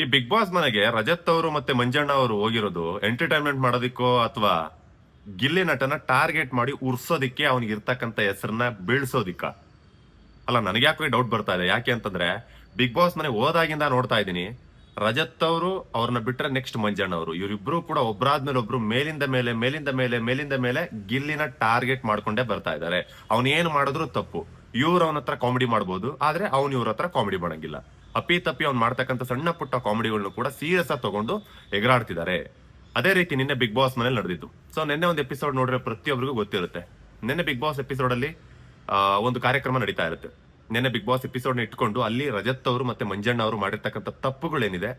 ಈ big boss ಮನೆಗೆ ರಜತ್ ಅವರು ಮತ್ತೆ ಮಂಜಣ್ಣ ಅವರು ಹೋಗಿರೋದು ಎಂಟರ್ಟೈನ್ಮೆಂಟ್ ಮಾಡೋದಿಕ್ಕೋ ಅಥವಾ ಗಿಲ್ಲಿ ನಟನ ಟಾರ್ಗೆಟ್ ಮಾಡಿ ಉರ್ಸೋದಿಕ್ಕೆ ಅವನಿಗೆ ಇರ್ತಕ್ಕಂಥ ಹೆಸರನ್ನ ಬೀಳ್ಸೋದಿಕ್ಕ? ಅಲ್ಲ ನನಗೆ ಯಾಕೆ ಡೌಟ್ ಬರ್ತಾ ಇದೆ. ಯಾಕೆ ಅಂತಂದ್ರೆ ಬಿಗ್ ಬಾಸ್ ಮನೆ ಹೋದಾಗಿಂದ ನೋಡ್ತಾ ಇದ್ದೀನಿ, ರಜತ್ ಅವರು ಅವ್ರನ್ನ ಬಿಟ್ರೆ ನೆಕ್ಸ್ಟ್ ಮಂಜಣ್ಣ ಅವರು. ಇವರಿಬ್ರು ಕೂಡ ಒಬ್ಬರಾದ್ಮೇಲೆ ಒಬ್ರು ಮೇಲಿಂದ ಮೇಲೆ ಮೇಲಿಂದ ಮೇಲೆ ಮೇಲಿಂದ ಮೇಲೆ ಗಿಲ್ಲಿನ ಟಾರ್ಗೆಟ್ ಮಾಡ್ಕೊಂಡೇ ಬರ್ತಾ ಇದ್ದಾರೆ. ಅವ್ನ ಏನು ಮಾಡಿದ್ರು ತಪ್ಪು. ಇವ್ರ ಅವನ ಹತ್ರ ಕಾಮಿಡಿ ಮಾಡ್ಬೋದು, ಆದ್ರೆ ಅವ್ನು ಇವ್ರ ಹತ್ರ ಕಾಮಿಡಿ ಮಾಡಂಗಿಲ್ಲ. ಅಪ್ಪಿ ತಪ್ಪಿ ಅವ್ನು ಮಾಡ್ತಕ್ಕಂಥ ಸಣ್ಣ ಪುಟ್ಟ ಕಾಮಿಡಿಗಳನ್ನು ಕೂಡ ಸೀರಿಯಸ್ ಆಗಿ ತಗೊಂಡು ಎಗರಾಡ್ತಿದ್ದಾರೆ. ಅದೇ ರೀತಿ ನಿನ್ನೆ ಬಿಗ್ ಬಾಸ್ ಮನೇಲಿ ನಡೆದಿತ್ತು ಸೊ ನಿನ್ನೆ ಒಂದು ಎಪಿಸೋಡ್ ನೋಡ್ರೆ ಪ್ರತಿಯೊಬ್ಬರಿಗೂ ಗೊತ್ತಿರುತ್ತೆ. ನಿನ್ನೆ ಬಿಗ್ ಬಾಸ್ ಎಪಿಸೋಡ್ ಅಲ್ಲಿ ಒಂದು ಕಾರ್ಯಕ್ರಮ ನಡೀತಾ ಇರುತ್ತೆ. ನಿನ್ನೆ ಬಿಗ್ ಬಾಸ್ ಎಪಿಸೋಡ್ ಇಟ್ಕೊಂಡು ಅಲ್ಲಿ ರಜತ್ ಅವರು ಮತ್ತೆ ಮಂಜಣ್ಣ ಅವರು ಮಾಡಿರ್ತಕ್ಕಂಥ ತಪ್ಪುಗಳೇನಿದೆ,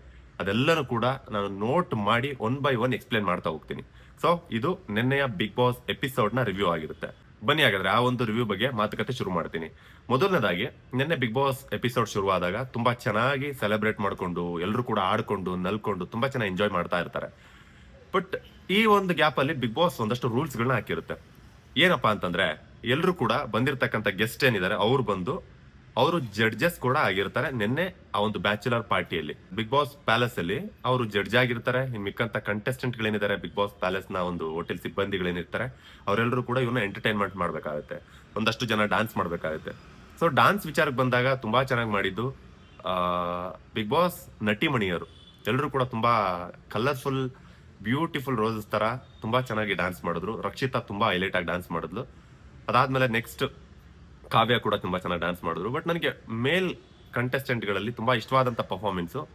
ಅದೆಲ್ಲನೂ ಕೂಡ ನಾನು ನೋಟ್ ಮಾಡಿ ಒನ್ ಬೈ ಒನ್ ಎಕ್ಸ್ಪ್ಲೇನ್ ಮಾಡ್ತಾ ಹೋಗ್ತೀನಿ. ಸೊ ಇದು ನಿನ್ನೆಯ ಬಿಗ್ ಬಾಸ್ ಎಪಿಸೋಡ್ನ ರಿವ್ಯೂ ಆಗಿರುತ್ತೆ. ಬನ್ನಿ ಹಾಗಾದ್ರೆ ಆ ಒಂದು ರಿವ್ಯೂ ಬಗ್ಗೆ ಮಾತುಕತೆ ಶುರು ಮಾಡ್ತೀನಿ. ಮೊದಲನೇದಾಗಿ, ನಿನ್ನೆ ಬಿಗ್ ಬಾಸ್ ಎಪಿಸೋಡ್ ಶುರುವಾದಾಗ ತುಂಬಾ ಚೆನ್ನಾಗಿ ಸೆಲೆಬ್ರೇಟ್ ಮಾಡಿಕೊಂಡು ಎಲ್ಲರೂ ಕೂಡ ಆಡ್ಕೊಂಡು, ನಲ್ಕೊಂಡು ತುಂಬಾ ಚೆನ್ನಾಗಿ ಎಂಜಾಯ್ ಮಾಡ್ತಾ ಇರ್ತಾರೆ. ಬಟ್ ಈ ಒಂದು ಗ್ಯಾಪ್ ಅಲ್ಲಿ ಬಿಗ್ ಬಾಸ್ ಒಂದಷ್ಟು ರೂಲ್ಸ್ ಗಳನ್ನ ಹಾಕಿರುತ್ತೆ. ಏನಪ್ಪಾ ಅಂತಂದ್ರೆ ಎಲ್ಲರೂ ಕೂಡ ಬಂದಿರತಕ್ಕಂತ ಗೆಸ್ಟ್ ಏನಿದ್ದಾರೆ, ಅವ್ರು ಬಂದು ಅವರು ಜಡ್ಜಸ್ ಕೂಡ ಆಗಿರ್ತಾರೆ. ನಿನ್ನೆ ಆ ಒಂದು ಬ್ಯಾಚುಲರ್ ಪಾರ್ಟಿಯಲ್ಲಿ ಬಿಗ್ ಬಾಸ್ ಪ್ಯಾಲೇಸ್ ಅಲ್ಲಿ ಅವರು ಜಡ್ಜ್ ಆಗಿರ್ತಾರೆ. ಇನ್ ಮಿಕ್ಕಂತ ಕಂಟೆಸ್ಟೆಂಟ್ ಗಳೇನಿದ್ದಾರೆ ಬಿಗ್ ಬಾಸ್ ಪ್ಯಾಲೇಸ್ನ ಒಂದು ಹೋಟೆಲ್ ಸಿಬ್ಬಂದಿಗಳೇನಿರ್ತಾರೆ, ಅವರೆಲ್ಲರೂ ಕೂಡ ಇವನ್ನ ಎಂಟರ್ಟೈನ್ಮೆಂಟ್ ಮಾಡಬೇಕಾಗುತ್ತೆ. ಒಂದಷ್ಟು ಜನ ಡಾನ್ಸ್ ಮಾಡಬೇಕಾಗುತ್ತೆ. ಸೊ ಡಾನ್ಸ್ ವಿಚಾರಕ್ಕೆ ಬಂದಾಗ ತುಂಬಾ ಚೆನ್ನಾಗಿ ಮಾಡಿದ್ದು ಬಿಗ್ ಬಾಸ್ ನಟಿಮಣಿಯರು. ಎಲ್ಲರೂ ಕೂಡ ತುಂಬಾ ಕಲರ್ಫುಲ್ ಬ್ಯೂಟಿಫುಲ್ ರೋಸಸ್ ತರ ತುಂಬಾ ಚೆನ್ನಾಗಿ ಡಾನ್ಸ್ ಮಾಡಿದ್ರು. ರಕ್ಷಿತಾ ತುಂಬಾ ಹೈಲೈಟ್ ಆಗಿ ಡಾನ್ಸ್ ಮಾಡಿದ್ಲು. ಅದಾದ್ಮೇಲೆ ನೆಕ್ಸ್ಟ್ ಕಾವ್ಯ ಕೂಡ ತುಂಬಾ ಚೆನ್ನಾಗಿ ಡಾನ್ಸ್ ಮಾಡಿದ್ರು. ಬಟ್ ನನಗೆ ಮೇಲ್ ಕಂಟೆಸ್ಟೆಂಟ್ಗಳಲ್ಲಿ ತುಂಬಾ ಇಷ್ಟವಾದಂತ ಪರ್ಫಾರ್ಮೆನ್ಸು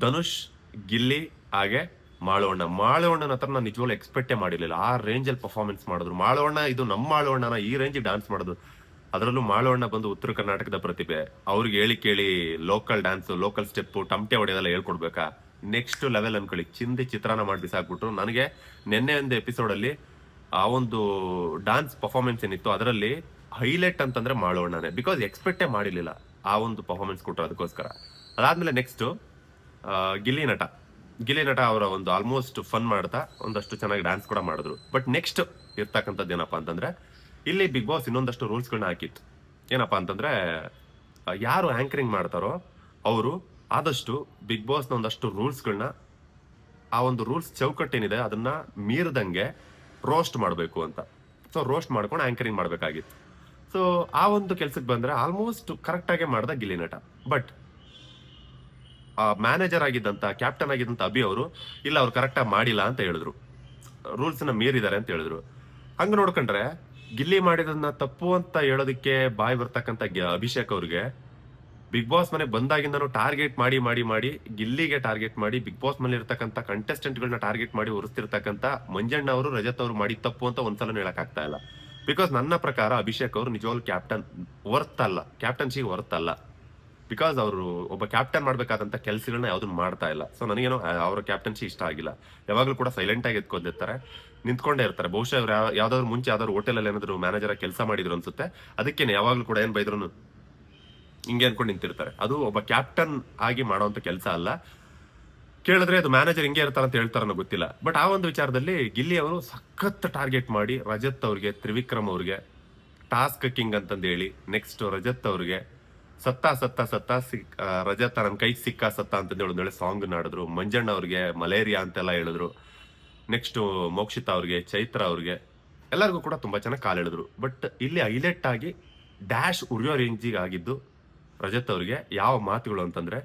ಧನುಷ್, ಗಿಲ್ಲಿ ಹಾಗೆ ಮಾಳವಣ್ಣ. ಮಾಳವಣ್ಣನ ಹತ್ರ ನಾನು ನಿಜವಾಗ್ಲೂ ಎಕ್ಸ್ಪೆಕ್ಟೇ ಮಾಡಿರ್ಲಿಲ್ಲ. ಆ ರೇಂಜಲ್ಲಿ ಪರ್ಫಾರ್ಮೆನ್ಸ್ ಮಾಡಿದ್ರು. ಮಾಳವಣ್ಣ ಇದು ನಮ್ಮ ಮಾಳವಣ್ಣನ ಈ ರೇಂಜಿಗೆ ಡ್ಯಾನ್ಸ್ ಮಾಡೋದು. ಅದರಲ್ಲೂ ಮಾಳವಣ್ಣ ಬಂದು ಉತ್ತರ ಕರ್ನಾಟಕದ ಪ್ರತಿಭೆ. ಅವ್ರಿಗೆ ಹೇಳಿ ಕೇಳಿ ಲೋಕಲ್ ಡ್ಯಾನ್ಸು ಲೋಕಲ್ ಸ್ಟೆಪ್ ಟಮಟೆ ಹೊಡೆಯೋದೆಲ್ಲ ಹೇಳ್ಕೊಡ್ಬೇಕಾ? ನೆಕ್ಸ್ಟ್ ಲೆವೆಲ್ ಅನ್ಕೊಳ್ಳಿ. ಚಿಂದಿ ಚಿತ್ರಾನ್ನ ಮಾಡಿ ಬಿಸಾಕ್ಬಿಟ್ರು. ನನಗೆ ನಿನ್ನೆ ಒಂದು ಎಪಿಸೋಡ್ ಅಲ್ಲಿ ಆ ಒಂದು ಡಾನ್ಸ್ ಪರ್ಫಾರ್ಮೆನ್ಸ್ ಏನಿತ್ತು, ಅದರಲ್ಲಿ ಹೈಲೈಟ್ ಅಂತಂದ್ರೆ ಮಾಡೋಣನೇ ಬಿಕಾಸ್ ಎಕ್ಸ್ಪೆಕ್ಟೇ ಮಾಡಿರ್ಲಿಲ್ಲ ಆ ಒಂದು ಪರ್ಫಾರ್ಮೆನ್ಸ್ ಕೊಟ್ಟರು ಅದಕ್ಕೋಸ್ಕರ. ಅದಾದ್ಮೇಲೆ ನೆಕ್ಸ್ಟ್ ಗಿಲ್ಲಿ ನಟ. ಗಿಲ್ಲಿ ನಟ ಅವರ ಒಂದು ಆಲ್ಮೋಸ್ಟ್ ಫನ್ ಮಾಡ್ತಾ ಒಂದಷ್ಟು ಚೆನ್ನಾಗಿ ಡ್ಯಾನ್ಸ್ ಕೂಡ ಮಾಡಿದ್ರು. ಬಟ್ ನೆಕ್ಸ್ಟ್ ಇರ್ತಕ್ಕಂಥದ್ದು ಏನಪ್ಪಾ ಅಂತಂದ್ರೆ, ಇಲ್ಲಿ ಬಿಗ್ ಬಾಸ್ ಇನ್ನೊಂದಷ್ಟು ರೂಲ್ಸ್ಗಳನ್ನ ಹಾಕಿತ್ತು. ಏನಪ್ಪಾ ಅಂತಂದ್ರೆ, ಯಾರು ಆಂಕರಿಂಗ್ ಮಾಡ್ತಾರೋ ಅವರು ಆದಷ್ಟು ಬಿಗ್ ಬಾಸ್ನ ಒಂದಷ್ಟು ರೂಲ್ಸ್ಗಳನ್ನ ಆ ಒಂದು ರೂಲ್ಸ್ ಚೌಕಟ್ಟೇನಿದೆ ಅದನ್ನ ಮೀರದಂಗೆ ರೋಸ್ಟ್ ಮಾಡಬೇಕು ಅಂತ. ಸೊ ರೋಸ್ಟ್ ಮಾಡ್ಕೊಂಡು ಆಂಕರಿಂಗ್ ಮಾಡಬೇಕಾಗಿತ್ತು. ಸೊ ಆ ಒಂದು ಕೆಲ್ಸಕ್ಕೆ ಬಂದ್ರೆ ಆಲ್ಮೋಸ್ಟ್ ಕರೆಕ್ಟ್ ಆಗಿ ಮಾಡ್ದ ಗಿಲ್ಲಿ ನಟ. ಬಟ್ ಮ್ಯಾನೇಜರ್ ಆಗಿದ್ದಂತ ಕ್ಯಾಪ್ಟನ್ ಆಗಿದ್ದಂತ ಅಭಿ ಅವರು, ಇಲ್ಲ, ಅವ್ರು ಕರೆಕ್ಟಾಗಿ ಮಾಡಿಲ್ಲ ಅಂತ ಹೇಳಿದ್ರು. ರೂಲ್ಸ್ನ ಮೀರಿದ್ದಾರೆ ಅಂತ ಹೇಳಿದ್ರು. ಹಂಗೆ ನೋಡ್ಕೊಂಡ್ರೆ, ಗಿಲ್ಲಿ ಮಾಡಿದನ್ನ ತಪ್ಪು ಅಂತ ಹೇಳೋದಕ್ಕೆ ಬಾಯ್ ಬರ್ತಕ್ಕಂಥ ಅಭಿಷೇಕ್ ಅವ್ರಿಗೆ, ಬಿಗ್ ಬಾಸ್ ಮನೆ ಬಂದಾಗಿಂದನೂ ಟಾರ್ಗೆಟ್ ಮಾಡಿ ಮಾಡಿ ಮಾಡಿ, ಗಿಲ್ಲಿಗೆ ಟಾರ್ಗೆಟ್ ಮಾಡಿ, ಬಿಗ್ ಬಾಸ್ ಮನೆ ಇರ್ತಕ್ಕಂಥ ಕಂಟೆಸ್ಟೆಂಟ್ಗಳನ್ನ ಟಾರ್ಗೆಟ್ ಮಾಡಿ ಉರಿಸ್ತಿರ್ತಕ್ಕಂಥ ಮಂಜಣ್ಣ ಅವರು, ರಜತ್ ಅವರು ಮಾಡಿ ತಪ್ಪು ಅಂತ ಒಂದ್ಸಲ ಹೇಳಕ್ ಆಗ್ತಾ ಇಲ್ಲ. ಬಿಕಾಸ್ ನನ್ನ ಪ್ರಕಾರ ಅಭಿಷೇಕ್ ಅವರು ನಿಜವಾಗ್ಲೂ ಕ್ಯಾಪ್ಟನ್ ವರ್ತ್ ಅಲ್ಲ. ಕ್ಯಾಪ್ಟನ್ಸಿ ವರ್ತ್ ಅಲ್ಲ. ಬಿಕಾಸ್ ಅವರು ಒಬ್ಬ ಕ್ಯಾಪ್ಟನ್ ಮಾಡ್ಬೇಕಾದಂತ ಕೆಲಸಗಳನ್ನ ಯಾವುದನ್ನು ಮಾಡ್ತಾ ಇಲ್ಲ. ಸೊ ನನಗೇನು ಅವರ ಕ್ಯಾಪ್ಟನ್ಸಿ ಇಷ್ಟ ಆಗಿಲ್ಲ. ಯಾವಾಗಲೂ ಕೂಡ ಸೈಲೆಂಟ್ ಆಗಿ ಎತ್ಕೊಂಡಿರ್ತಾರೆ ನಿಂತ್ಕೊಂಡೇ ಇರ್ತಾರೆ. ಬಹುಶಃ ಅವ್ರು ಯಾವ- ಯಾವ್ದಾದ್ರು ಮುಂಚೆ ಯಾವ್ದಾದ್ರು ಹೋಟೆಲ್ ಅಲ್ಲಿ ಏನಾದ್ರು ಮ್ಯಾನೇಜರ್ ಕೆಲಸ ಮಾಡಿದ್ರು ಅನ್ಸುತ್ತೆ. ಅದಕ್ಕೇನೆ ಯಾವಾಗಲೂ ಕೂಡ ಏನ್ ಬೈದ್ರು ಹಿಂಗೆ ಅನ್ಕೊಂಡು ನಿಂತಿರ್ತಾರೆ. ಅದು ಒಬ್ಬ ಕ್ಯಾಪ್ಟನ್ ಆಗಿ ಮಾಡೋಂತ ಕೆಲಸ ಅಲ್ಲ. ಕೇಳಿದ್ರೆ ಅದು ಮ್ಯಾನೇಜರ್ ಹಿಂಗೆ ಇರ್ತಾರ ಅಂತ ಹೇಳ್ತಾರ ಗೊತ್ತಿಲ್ಲ. ಬಟ್ ಆ ಒಂದು ವಿಚಾರದಲ್ಲಿ ಗಿಲ್ಲಿ ಅವರು ಸಖತ್ ಟಾರ್ಗೆಟ್ ಮಾಡಿ ರಜತ್ ಅವ್ರಿಗೆ, ತ್ರಿವಿಕ್ರಮ್ ಅವ್ರಿಗೆ ಟಾಸ್ಕ್ ಕಿಂಗ್ ಅಂತಂದು ಹೇಳಿ ನೆಕ್ಸ್ಟ್ ರಜತ್ ಅವ್ರಿಗೆ, ಸತ್ತ ಸತ್ತ ಸತ್ತ ಸಿಕ್ ರಜತ್ ನನ್ನ ಕೈ ಸಿಕ್ಕ, ಸತ್ತ ಅಂತಂದು ಹೇಳಿ ಸಾಂಗ್ ನಾಡಿದ್ರು. ಮಂಜಣ್ಣ ಅವ್ರಿಗೆ ಮಲೇರಿಯಾ ಅಂತೆಲ್ಲ ಹೇಳಿದ್ರು. ನೆಕ್ಸ್ಟ್ ಮೋಕ್ಷಿತ ಅವ್ರಿಗೆ, ಚೈತ್ರ ಅವ್ರಿಗೆ, ಎಲ್ಲರಿಗೂ ಕೂಡ ತುಂಬಾ ಚೆನ್ನಾಗಿ ಕಾಲ್ ಹೇಳಿದ್ರು ಬಟ್ ಇಲ್ಲಿ ಹೈಲೈಟ್ ಆಗಿ ಡ್ಯಾಶ್ ಉರಿಯೋ ರೇಂಜಿಗೆ ಆಗಿದ್ದು ರಜತ್ ಅವ್ರಿಗೆ ಯಾವ ಮಾತುಗಳು ಅಂತಂದ್ರೆ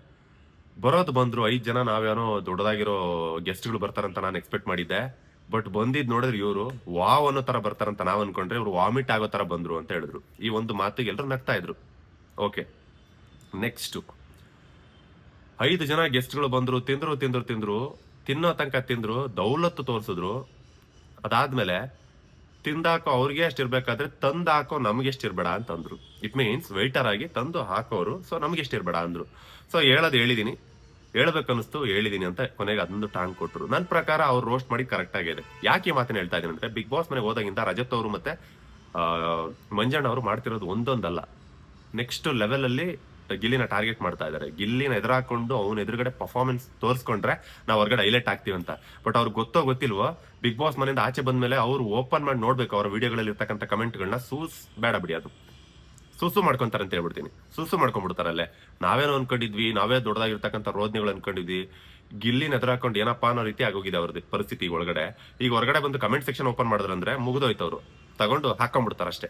ಬರೋದು ಬಂದ್ರು ಐದು ಜನ ನಾವೇನೋ ದೊಡ್ಡದಾಗಿರೋ ಗೆಸ್ಟ್ಗಳು ಬರ್ತಾರಂತ ನಾನು ಎಕ್ಸ್ಪೆಕ್ಟ್ ಮಾಡಿದ್ದೆ. ಬಟ್ ಬಂದಿದ್ ನೋಡಿದ್ರೆ ಇವರು, ವಾವ್ ಅನ್ನೋ ತರ ಬರ್ತಾರಂತ ನಾವ್ ಅನ್ಕೊಂಡ್ರೆ ಇವ್ರು ವಾಮಿಟ್ ಆಗೋ ತರ ಬಂದ್ರು ಅಂತ ಹೇಳಿದ್ರು. ಈ ಒಂದು ಮಾತಿಗೆ ಎಲ್ಲರೂ ನಗ್ತಾ ಇದ್ರು. ಓಕೆ ನೆಕ್ಸ್ಟ್ ಐದು ಜನ ಗೆಸ್ಟ್ಗಳು ಬಂದ್ರು, ತಿಂದ್ರು ತಿಂದ್ರು ತಿಂದ್ರು, ತಿನ್ನೋ ತನಕ ತಿಂದ್ರು, ದೌಲತ್ತು ತೋರಿಸಿದ್ರು. ಅದಾದ್ಮೇಲೆ ತಿಂದಾಕೋ ಅವ್ರಿಗೆ ಎಷ್ಟು ಇರ್ಬೇಕಾದ್ರೆ ತಂದು ಹಾಕೋ ನಮ್ಗೆ ಎಷ್ಟು ಇರಬೇಡ ಅಂತಂದ್ರು. ಇಟ್ ಮೀನ್ಸ್ ವೆಯ್ಟರ್ ಆಗಿ ತಂದು ಹಾಕೋರು ಸೊ ನಮ್ಗೆ ಎಷ್ಟು ಇರ್ಬೇಡ ಅಂದ್ರು. ಸೊ ಹೇಳೋದು ಹೇಳಿದೀನಿ. ಹೇಳ್ಬೇಕನ್ನಿಸ್ತು, ಹೇಳಿದೀನಿ ಅಂತ ಕೊನೆಗೆ ಅದೊಂದು ಟಾಂಗ್ ಕೊಟ್ಟರು ನನ್ನ ಪ್ರಕಾರ ಅವ್ರು ರೋಸ್ಟ್ ಮಾಡಿ ಕರೆಕ್ಟ್ ಆಗಿದೆ ಯಾಕೆ ಈ ಮಾತನ್ನ ಹೇಳ್ತಾ ಇದ್ದೀನಿ ಅಂದ್ರೆ ಬಿಗ್ ಬಾಸ್ ಮನೆಗೆ ಹೋದಾಗಿಂದ ರಜತ್ ಅವರು ಮತ್ತೆ ಮಂಜಣ್ಣ ಅವರು ಮಾಡ್ತಿರೋದು ಒಂದೊಂದಲ್ಲ. ನೆಕ್ಸ್ಟ್ ಲೆವೆಲ್ ಅಲ್ಲಿ ಗಿಲ್ಲಿನ ಟಾರ್ಗೆಟ್ ಮಾಡ್ತಾ ಇದ್ದಾರೆ ಗಿಲ್ಲಿನ ಎದುರಾಕೊಂಡು ಅವನ ಎದುರುಗಡೆ ಪರ್ಫಾರ್ಮೆನ್ಸ್ ತೋರಿಸ್ಕೊಂಡ್ರೆ ನಾವು ಹೊರಗಡೆ ಹೈಲೈಟ್ ಆಗ್ತೀವಿ ಅಂತ. ಬಟ್ ಅವ್ರಿಗೆ ಗೊತ್ತೋ ಗೊತ್ತಿಲ್ವೋ ಬಿಗ್ ಬಾಸ್ ಮನೆಯಿಂದ ಆಚೆ ಬಂದ್ಮೇಲೆ ಅವ್ರು ಓಪನ್ ಮಾಡಿ ನೋಡ್ಬೇಕು ಅವರ ವಿಡಿಯೋಗಳಲ್ಲಿ ಇರ್ತಕ್ಕಂಥ ಕಮೆಂಟ್ಗಳನ್ನ ಸೂಸ್ ಬೇಡ ಬಿಡಿ ಅದು. ಸುಸು ಮಾಡ್ಕೊಂತಾರೆ ಅಂತ ಹೇಳ್ಬಿಡ್ತೀನಿ. ಸುಸು ಮಾಡ್ಕೊಂಡ್ಬಿಡ್ತಾರಲ್ಲೇ. ನಾವೇನೋ ಅನ್ಕೊಂಡಿದ್ವಿ, ನಾವೇ ದೊಡ್ಡದಾಗಿರ್ತಕ್ಕಂಥ ರೋದನೆಗಳು ಅನ್ಕೊಂಡಿದ್ವಿ. ಗಿಲ್ಲಿನ ಎದುರಾಕೊಂಡು ಏನಪ್ಪಾ ಅನ್ನೋ ರೀತಿ ಆಗೋಗಿದೆ ಅವ್ರದ್ದು ಪರಿಸ್ಥಿತಿ ಒಳಗಡೆ. ಈಗ ಹೊರಗಡೆ ಬಂದು ಕಮೆಂಟ್ ಸೆಕ್ಷನ್ ಓಪನ್ ಮಾಡಿದ್ರಂದ್ರೆ ಮುಗಿದೋಯ್ತು ಅವರು. ತಗೊಂಡು ಹಾಕೊಂಡ್ಬಿಡ್ತಾರೆ ಅಷ್ಟೇ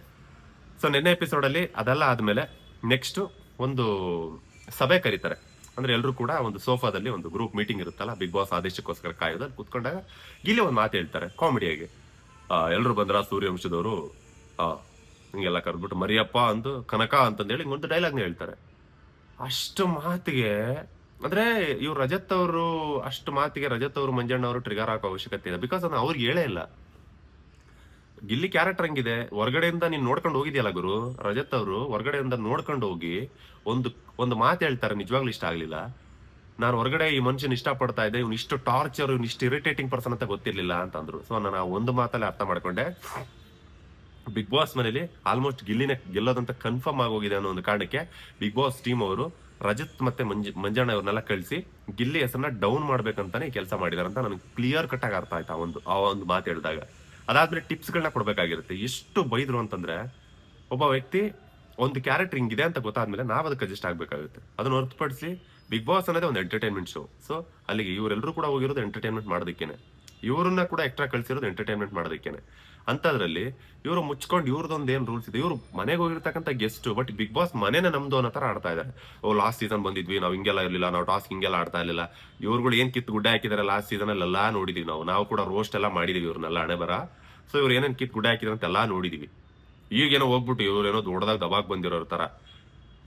ಸೊ ನಿನ್ನೆ ಎಪಿಸೋಡ್ ಅಲ್ಲಿ ಅದೆಲ್ಲ ಆದ್ಮೇಲೆ ನೆಕ್ಸ್ಟ್ ಒಂದು ಸಭೆ ಕರೀತಾರೆ. ಅಂದ್ರೆ ಎಲ್ಲರೂ ಕೂಡ ಒಂದು ಸೋಫಾದಲ್ಲಿ ಒಂದು ಗ್ರೂಪ್ ಮೀಟಿಂಗ್ ಇರುತ್ತಲ್ಲ ಬಿಗ್ ಬಾಸ್ ಆದೇಶಕ್ಕೋಸ್ಕರ ಕಾಯೋದಲ್ಲಿ ಕುತ್ಕೊಂಡಾಗ ಇಲ್ಲಿ ಒಂದು ಮಾತು ಹೇಳ್ತಾರೆ ಕಾಮಿಡಿಯಾಗಿ ಎಲ್ಲರೂ ಬಂದ್ರ ಸೂರ್ಯವಂಶದವರು ಹಿಂಗೆಲ್ಲ ಕರೆದ್ಬಿಟ್ಟು ಮರಿಯಪ್ಪ ಅಂದು ಕನಕ ಅಂತಂದೇಳಿ ಒಂದು ಡೈಲಾಗ್ನ ಹೇಳ್ತಾರೆ. ಅಷ್ಟು ಮಾತಿಗೆ, ಅಂದ್ರೆ ಇವ್ರು ರಜತ್ ಅವರು ಅಷ್ಟು ಮಾತಿಗೆ ರಜತ್ ಅವರು ಮಂಜಣ್ಣ ಅವರು ಟ್ರಿಗರ್ ಹಾಕೋ ಅವಶ್ಯಕತೆ ಇದೆ ಬಿಕಾಸ್ ಅದು ಅವ್ರಿಗೆ ಹೇಳೇ ಇಲ್ಲ. ಗಿಲ್ಲಿ ಕ್ಯಾರೆಕ್ಟರ್ ಹಂಗಿದೆ. ಹೊರಗಡೆಯಿಂದ ನೀನ್ ನೋಡ್ಕೊಂಡು ಹೋಗಿದ್ಯಲ್ಲ ಗುರು? ರಜತ್ ಅವರು ಹೊರಗಡೆಯಿಂದ ನೋಡ್ಕೊಂಡು ಹೋಗಿ ಒಂದು ಒಂದು ಮಾತು ಹೇಳ್ತಾರೆ, ನಿಜವಾಗ್ಲೂ ಇಷ್ಟ ಆಗ್ಲಿಲ್ಲ. ನಾನು ಹೊರಗಡೆ ಈ ಮನುಷ್ಯನ ಇಷ್ಟ ಪಡ್ತಾ ಇದ್ದೆ, ಇವ್ನು ಇಷ್ಟು ಟಾರ್ಚರ್ ಇವ್ನು ಇಷ್ಟು ಇರಿಟೇಟಿಂಗ್ ಪರ್ಸನ್ ಅಂತ ಗೊತ್ತಿರ್ಲಿಲ್ಲ ಅಂತಂದ್ರು. ಸೊ ನಾನು ಆ ಒಂದು ಮಾತಲ್ಲಿ ಅರ್ಥ ಮಾಡ್ಕೊಂಡೆ. ಬಿಗ್ ಬಾಸ್ ಮನೇಲಿ ಆಲ್ಮೋಸ್ಟ್ ಗಿಲ್ಲಿನೇ ಗೆಲ್ಲೋದಂತ ಕನ್ಫರ್ಮ್ ಆಗೋಗಿದೆ ಅನ್ನೋ ಒಂದು ಕಾರಣಕ್ಕೆ ಬಿಗ್ ಬಾಸ್ ಟೀಮ್ ಅವರು ರಜತ್ ಮತ್ತೆ ಮಂಜ್, ಮಂಜಣ್ಣ ಅವ್ರನ್ನೆಲ್ಲ ಕಳಿಸಿ ಗಿಲ್ಲಿ ಹೆಸರನ್ನ ಡೌನ್ ಮಾಡ್ಬೇಕಂತಾನೆ ಕೆಲಸ ಮಾಡಿದಾರಂತ ಅಂತ ನನಗೆ ಕ್ಲಿಯರ್ ಕಟ್ ಆಗಿ ಅರ್ಥ ಆಯ್ತು ಆ ಒಂದು ಆ ಒಂದು ಮಾತು ಹೇಳಿದಾಗ. ಅದಾದ್ಮೇಲೆ ಟಿಪ್ಸ್ಗಳನ್ನ ಕೊಡಬೇಕಾಗಿರುತ್ತೆ. ಎಷ್ಟು ಬೈದ್ರು ಅಂತಂದ್ರೆ, ಒಬ್ಬ ವ್ಯಕ್ತಿ ಒಂದು ಕ್ಯಾರೆಕ್ಟರ್ ಹಿಂಗಿದೆ ಅಂತ ಗೊತ್ತಾದ್ಮೇಲೆ ನಾವು ಅದಕ್ಕೆ ಅಡ್ಜಸ್ಟ್ ಆಗಬೇಕಾಗುತ್ತೆ. ಅದನ್ನ ಹೊರತುಪಡಿಸಿ ಬಿಗ್ ಬಾಸ್ ಅನ್ನೋದೇ ಒಂದು ಎಂಟರ್ಟೈನ್ಮೆಂಟ್ ಶೋ ಸೊ ಅಲ್ಲಿಗೆ ಇವರೆಲ್ಲರೂ ಕೂಡ ಹೋಗಿರೋದು ಎಂಟರ್ಟೈನ್ಮೆಂಟ್ ಮಾಡೋದಕ್ಕೇನೆ. ಇವರನ್ನ ಕೂಡ ಎಕ್ಸ್ಟ್ರಾ ಕಳಿಸಿರೋದು ಎಂಟರ್ಟೈನ್ಮೆಂಟ್ ಮಾಡೋದಕ್ಕೇನೆ. ಅಂತದ್ರಲ್ಲಿ ಇವರು ಮುಚ್ಕೊಂಡು ಇವ್ರದ್ದೊಂದು ಏನು ರೂಲ್ಸ್ ಇದೆ? ಇವ್ರು ಮನೆಗೆ ಹೋಗಿರ್ತಕ್ಕಂಥ ಗೆಸ್ಟ್ ಬಟ್ ಬಿಗ್ ಬಾಸ್ ಮನೆನೇ ನಮ್ದು ಅನ್ನೋ ತರ ಆಡ್ತಾ ಇದ್ದಾರೆ ಓ ಲಾಸ್ಟ್ ಸೀಸನ್ ಬಂದಿದ್ವಿ, ನಾವು ಹಿಂಗೆಲ್ಲ ಇರ್ಲಿಲ್ಲ, ನಾವು ಟಾಸ್ಕ್ ಹಿಂಗೆಲ್ಲ ಆಡ್ತಾ ಇರ್ಲಿಲ್ಲ. ಇವ್ರುಗಳು ಏನು ಕಿತ್ತು ಗುಡ್ಡೆ ಹಾಕಿದ್ದಾರೆ ಲಾಸ್ಟ್ ಸೀಸನ್ ಎಲ್ಲ ನೋಡಿದ್ವಿ ನಾವು. ನಾವು ಕೂಡ ರೋಸ್ಟ್ ಎಲ್ಲ ಮಾಡಿದೀವಿ ಇವ್ರನ್ನೆಲ್ಲ ಹಣೆ ಬರ. ಸೊ ಇವ್ರು ಏನೇನ್ ಕಿತ್ತು ಗುಡ್ಡೆ ಹಾಕಿದ್ರೆ ಅಂತೆಲ್ಲ ನೋಡಿದೀವಿ. ಈಗೇನೋ ಹೋಗ್ಬಿಟ್ಟು ಇವ್ರೇನೋ ದೊಡ್ಡದಾಗ ದಬಾಕ್ ಬಂದಿರೋರ ತರ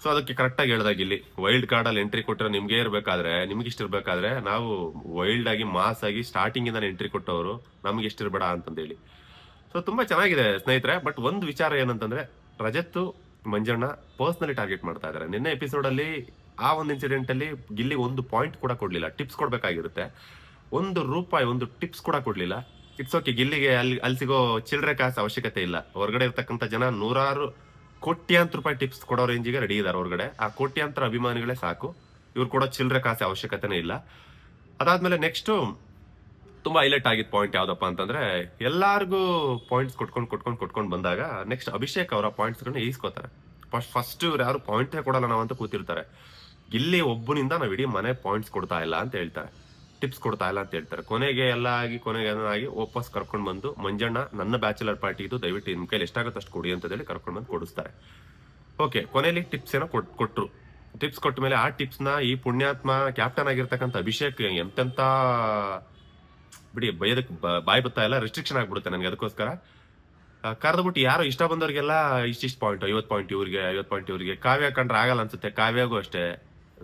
ಸೊ ಅದಕ್ಕೆ ಕರೆಕ್ಟಾಗಿ ಹೇಳ್ದಾಗ ಇಲ್ಲಿ ವೈಲ್ಡ್ ಕಾರ್ಡ್ ಅಲ್ಲಿ ಎಂಟ್ರಿ ಕೊಟ್ಟರೆ ನಿಮಗೆ ಇರಬೇಕಾದ್ರೆ, ನಿಮ್ಗೆ ಇಷ್ಟ ಇರಬೇಕಾದ್ರೆ, ನಾವು ವೈಲ್ಡ್ ಆಗಿ ಮಾಸ್ ಆಗಿ ಸ್ಟಾರ್ಟಿಂಗ್ ಇಂದ ಎಂಟ್ರಿ ಕೊಟ್ಟವರು ನಮ್ಗೆ ಇಷ್ಟ ಇರ್ಬೇಡ ಅಂತಂದೇಳಿ ಸೊ ತುಂಬಾ ಚೆನ್ನಾಗಿದೆ ಸ್ನೇಹಿತರೆ ಬಟ್ ಒಂದು ವಿಚಾರ ಏನಂತಂದ್ರೆ ರಜತ್ ಮಂಜಣ್ಣ ಪರ್ಸ್ನಲಿ ಟಾರ್ಗೆಟ್ ಮಾಡ್ತಾ ಇದ್ದಾರೆ ನಿನ್ನೆ ಎಪಿಸೋಡ್ ಅಲ್ಲಿ ಆ ಒಂದು ಇನ್ಸಿಡೆಂಟ್ ಅಲ್ಲಿ ಗಿಲ್ಲಿ ಒಂದು ಪಾಯಿಂಟ್ ಕೂಡ ಕೊಡ್ಲಿಲ್ಲ. ಟಿಪ್ಸ್ ಕೊಡ್ಬೇಕಾಗಿರುತ್ತೆ. ಒಂದು ರೂಪಾಯಿ, ಒಂದು ಟಿಪ್ಸ್ ಕೂಡ ಕೊಡ್ಲಿಲ್ಲ. ಇಟ್ಸ್ ಓಕೆ ಗಿಲ್ಲಿಗೆ ಅಲ್ಲಿ ಅಲ್ಲಿ ಸಿಗೋ ಚಿಲ್ಲರೆ ಕಾಸು ಅವಶ್ಯಕತೆ ಇಲ್ಲ. ಹೊರಗಡೆ ಇರ್ತಕ್ಕಂಥ ಜನ ನೂರಾರು ಕೋಟ್ಯಾಂತರ ರೂಪಾಯಿ ಟಿಪ್ಸ್ ಕೊಡೋ ರೇಂಜಿಗೆ ರೆಡಿ ಇದ್ದಾರೆ ಹೊರಗಡೆ. ಆ ಕೋಟ್ಯಾಂತರ ಅಭಿಮಾನಿಗಳೇ ಸಾಕು. ಇವ್ರು ಕೊಡೋ ಚಿಲ್ಲರೆ ಕಾಸು ಅವಶ್ಯಕತೆನೇ ಇಲ್ಲ. ಅದಾದ್ಮೇಲೆ ನೆಕ್ಸ್ಟ್ ತುಂಬಾ ಹೈಲೈಟ್ ಆಗಿದ್ದ ಪಾಯಿಂಟ್ ಯಾವ್ದಪ್ಪ ಅಂತಂದ್ರೆ, ಎಲ್ಲಾರ್ಗೂ ಪಾಯಿಂಟ್ಸ್ ಕೊಟ್ಕೊಂಡು ಕೊಟ್ಕೊಂಡು ಕೊಟ್ಕೊಂಡು ಬಂದಾಗ ನೆಕ್ಸ್ಟ್ ಅಭಿಷೇಕ್ ಅವರ ಪಾಯಿಂಟ್ಸ್ ಈಸ್ಕೋತಾರೆ. ಫಸ್ಟ್ ಫಸ್ಟ್ ಇವ್ರು ಯಾರು ಪಾಯಿಂಟೇ ಕೊಡಲ್ಲ ನಾವಂತ ಕೂತಿರ್ತಾರೆ. ಇಲ್ಲಿ ಒಬ್ಬನಿಂದ ನಾವು ಇಡೀ ಮನೆ ಪಾಯಿಂಟ್ಸ್ ಕೊಡ್ತಾ ಇಲ್ಲ ಅಂತ ಹೇಳ್ತಾರೆ. ಟಿಪ್ಸ್ ಕೊಡ್ತಾ ಇಲ್ಲ ಅಂತ ಹೇಳ್ತಾರೆ. ಕೊನೆಗೆ ಎಲ್ಲ ಆಗಿ, ಕೊನೆಗೆ ಆಗಿ ವಾಪಸ್ ಕರ್ಕೊಂಡು ಬಂದು ಮಂಜಣ್ಣ ನನ್ನ ಬ್ಯಾಚುಲರ್ ಪಾರ್ಟಿ ಇದು ದಯವಿಟ್ಟು ನಿಮ್ ಕೈಲಿ ಎಷ್ಟಾಗುತ್ತೆ ಅಷ್ಟು ಕೊಡಿ ಅಂತ ಹೇಳಿ ಕರ್ಕೊಂಡು ಬಂದು ಕೊಡಿಸ್ತಾರೆ. ಓಕೆ ಕೊನೆಯಲ್ಲಿ ಟಿಪ್ಸ್ ಏನೋ ಕೊಟ್, ಕೊಟ್ರು. ಟಿಪ್ಸ್ ಕೊಟ್ಟ ಮೇಲೆ ಆ ಟಿಪ್ಸ್ನ ಈ ಪುಣ್ಯಾತ್ಮ ಕ್ಯಾಪ್ಟನ್ ಆಗಿರ್ತಕ್ಕಂಥ ಅಭಿಷೇಕ್ ಎಂತೆಂತ ಬಿಡಿ ಬೈಯದಕ್ಕೆ ಬಾಯ್ ಬತ್ತಾ ಇಲ್ಲ ರೆಸ್ಟ್ರಿಕ್ಷನ್ ಆಗ್ಬಿಡುತ್ತೆ ನನಗೆ ಅದಕ್ಕೋಸ್ಕರ. ಕರೆದ್ಬಿಟ್ಟು ಯಾರು ಇಷ್ಟ ಬಂದವ್ರಿಗೆಲ್ಲ ಇಷ್ಟಿಷ್ಟು ಪಾಯಿಂಟ್ ಐವತ್ತು ಪಾಯಿಂಟ್ ಇವ್ರಿಗೆ, ಐವತ್ತು ಪಾಯಿಂಟ್ ಇವ್ರಿಗೆ. ಕಾವ್ಯ ಕಂಡ್ರೆ ಆಗಲ್ಲ ಅನ್ಸುತ್ತೆ, ಕಾವ್ಯಾಗೂ ಅಷ್ಟೇ.